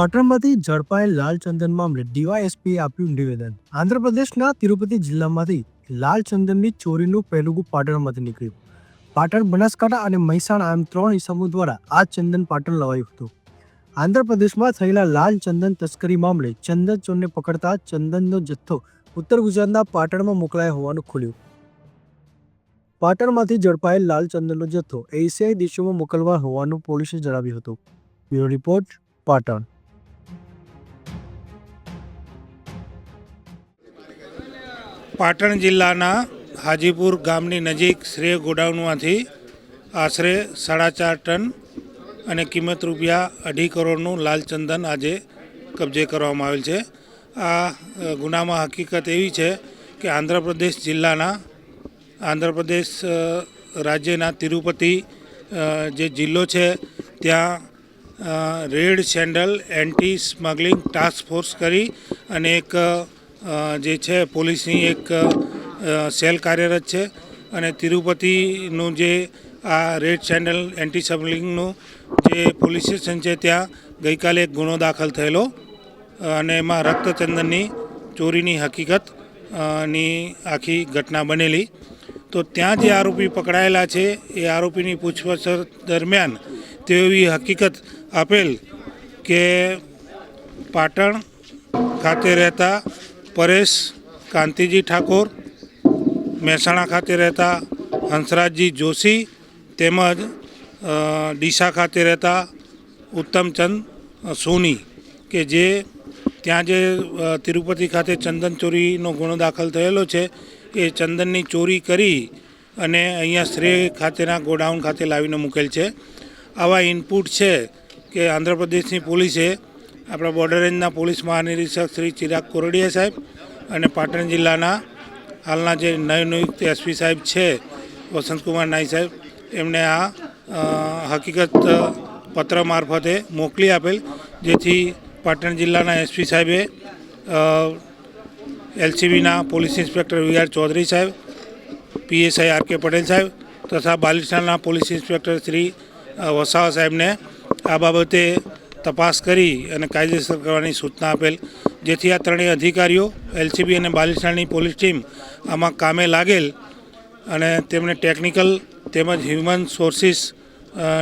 પાટણમાંથી ઝડપાયેલ લાલ ચંદન મામલે ડીવાયએસપીએ આપ્યું નિવેદન. આંધ્રપ્રદેશના તિરુપતિ જિલ્લામાંથી લાલ ચંદનની ચોરીનું પહેલું પાટણમાંથી નીકળ્યું. પાટણ, બનાસકાંઠા અને મહેસાણા એમ ત્રણ ઇસમો દ્વારા આ ચંદન પાટણ લવાયું હતું. આંધ્રપ્રદેશમાં થયેલા લાલ ચંદન તસ્કરી મામલે ચંદન ચોરને પકડતા ચંદનનો જથ્થો ઉત્તર ગુજરાતના પાટણમાં મોકલાયો હોવાનું ખુલ્યું. પાટણમાંથી ઝડપાયેલ લાલ ચંદનનો જથ્થો એશિયાઈ દેશોમાં મોકલવા હોવાનું પોલીસે જણાવ્યું હતું. Bureau report Patan. પાટણ જિલ્લાના હાજીપુર ગામની નજીક શ્રેય ગોડાઉનમાંથી આશરે સાડા ચાર ટન અને કિંમત રૂપિયા અઢી કરોડનું લાલચંદન આજે કબજે કરવામાં આવેલ છે. આ ગુનામાં હકીકત એવી છે કે આંધ્રપ્રદેશ જિલ્લાના, આંધ્રપ્રદેશ રાજ્યના તિરુપતિ જે જિલ્લો છે, ત્યાં red sandal anti smuggling task force કરી અને એક જે છે, પોલીસની એક સેલ કાર્યરત છે અને તિરુપતિનું જે આ રેડ સેન્ડલ એન્ટી સ્મગલિંગનું જે પોલીસ સ્ટેશન છે, ત્યાં ગઈકાલે એક ગુનો દાખલ થયેલો. અને એમાં રક્તચંદનની ચોરીની હકીકતની આખી ઘટના બનેલી. તો ત્યાં જે આરોપી પકડાયેલા છે, એ આરોપીની પૂછપરછ દરમિયાન તેઓ એવી હકીકત આપેલ કે પાટણ ખાતે રહેતા પરેશ, કાંતિજી ઠાકોર, મહેસાણા ખાતે રહેતા હંસરાજજી જોશી તેમજ ડીસા ખાતે રહેતા ઉત્તમચંદ સોની કે જે ત્યાં જે તિરુપતિ ખાતે ચંદન ચોરીનો ગુનો દાખલ થયેલો છે, એ ચંદનની ચોરી કરી અને અહીંયા શ્રેય ખાતેના ગોડાઉન ખાતે લાવીને મૂકેલ છે. આવા ઇનપુટ છે કે આંધ્રપ્રદેશની પોલીસે આપણા બોર્ડર રેન્જના પોલીસ મહાનિરીક્ષક શ્રી ચિરાગ કોરડિયા સાહેબ અને પાટણ જિલ્લાના હાલના જે નવનિયુક્ત એસપી સાહેબ છે, વસંતકુમાર નાઈ સાહેબ, એમને આ હકીકત પત્ર મારફતે મોકલી આપેલ, જેથી પાટણ જિલ્લાના એસપી સાહેબે એલસીબીના પોલીસ ઇન્સ્પેક્ટર વી ચૌધરી સાહેબ, પીએસઆઈ આર કે પટેલ સાહેબ તથા બાલિસ્તાનના પોલીસ ઇન્સ્પેક્ટર શ્રી વસાવા સાહેબને આ બાબતે તપાસ કરી અને કાયદેસર કરવાની સૂચના આપેલ. જેથી આ ત્રણેય અધિકારીઓ, એલસીબી અને બાલિસ્ટાની પોલીસ ટીમ આમાં કામે લાગેલ અને તેમને ટેકનિકલ તેમજ હ્યુમન સોર્સિસ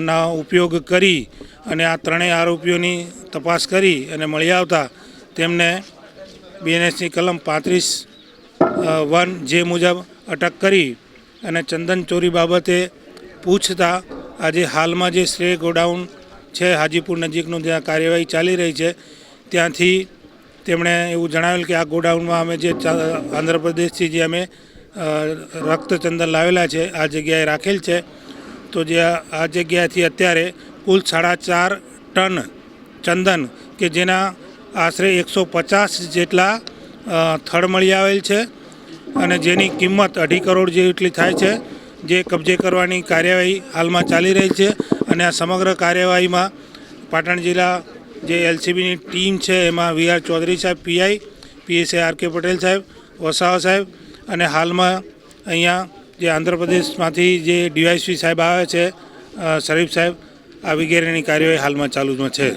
ના ઉપયોગ કરી અને આ ત્રણેય આરોપીઓની તપાસ કરી અને મળી આવતા તેમને બીએનએસની કલમ પાંત્રીસ વન જે મુજબ અટક કરી અને ચંદન ચોરી બાબતે પૂછતા આજે હાલમાં જે શ્રેય ગોડાઉન છે, હાજીપુર નજીકનું જ્યાં કાર્યવાહી ચાલી રહી છે, ત્યાંથી તેમણે એવું જણાવેલ કે આ ગોડાઉનમાં અમે જે આંધ્રપ્રદેશથી જે અમે રક્તચંદન લાવેલા છે, આ જગ્યાએ રાખેલ છે, તો જે આ જગ્યાથી અત્યારે કુલ સાડા ચાર ટન ચંદન કે જેના આશરે એકસો પચાસ જેટલા થળ મળી આવેલ છે અને જેની કિંમત અઢી કરોડ જેટલી થાય છે, જે કબજે કરવાની કાર્યવાહી હાલમાં ચાલી રહી છે. અને આ સમગ્ર કાર્યવાહીમાં પાટણ જિલ્લા જે એલસીબીની ટીમ છે, એમાં વી આર ચૌધરી સાહેબ, PI, PSI R K Patel સાહેબ, વસાવા સાહેબ અને હાલમાં અહીંયા જે આંધ્રપ્રદેશમાંથી જે ડીવાયસી સાહેબ આવે છે શરીફ સાહેબ, આ વગેરેની કાર્યવાહી હાલમાં ચાલુમાં છે.